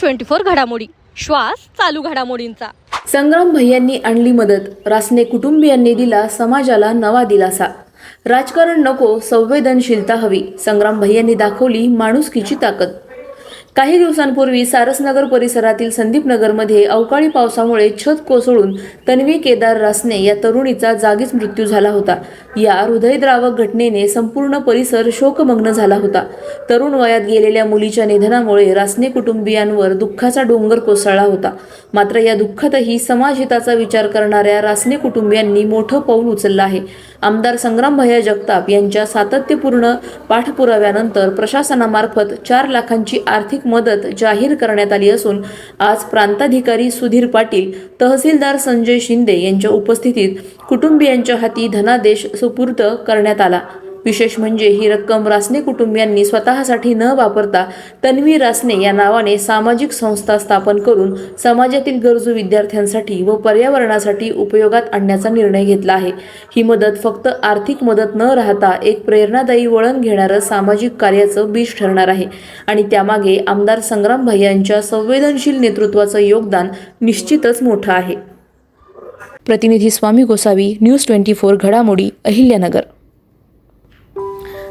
Twenty four घडामोडी. श्वास चालू घडामोडींचा. संग्राम भैयांनी आणली मदत. रासने कुटुंबियांनी दिला समाजाला नवा दिलासा. राजकारण नको संवेदनशीलता हवी. संग्राम भैयांनी दाखवली माणुसकीची ताकद. काही दिवसांपूर्वी सारसनगर परिसरातील संदीपनगरमध्ये अवकाळी पावसामुळे छत कोसळून तन्वी केदार रासने या तरुणीचा जागीच मृत्यू झाला होता. या हृदयद्रावक घटनेने संपूर्ण परिसर शोकमग्न झाला होता. तरुण वयात गेलेल्या मुलीच्या निधनामुळे रासने कुटुंबियांवर दुःखाचा डोंगर कोसळला होता. मात्र या दुःखातही समाजहिताचा विचार करणाऱ्या रासने कुटुंबियांनी मोठं पाऊल उचललं आहे. आमदार संग्राम भैया जगताप यांच्या सातत्यपूर्ण पाठपुराव्यानंतर प्रशासनामार्फत चार लाखांची आर्थिक आर्थिक मदत जाहीर करण्यात आली असून आज प्रांताधिकारी सुधीर पाटील तहसीलदार संजय शिंदे यांच्या उपस्थितीत कुटुंबियांच्या हाती धनादेश सुपूर्द करण्यात आला. विशेष म्हणजे ही रक्कम रासने कुटुंबियांनी स्वतःसाठी न वापरता तन्वी रासने या नावाने सामाजिक संस्था स्थापन करून समाजातील गरजू विद्यार्थ्यांसाठी व पर्यावरणासाठी उपयोगात आणण्याचा निर्णय घेतला आहे. ही मदत फक्त आर्थिक मदत न राहता एक प्रेरणादायी वळण घेणारं सामाजिक कार्याचं बीज ठरणार आहे. आणि त्यामागे आमदार संग्राम भैयांच्या संवेदनशील नेतृत्वाचं योगदान निश्चितच मोठं आहे. प्रतिनिधी Swami Gosavi news twenty four घडामोडी अहिल्यानगर.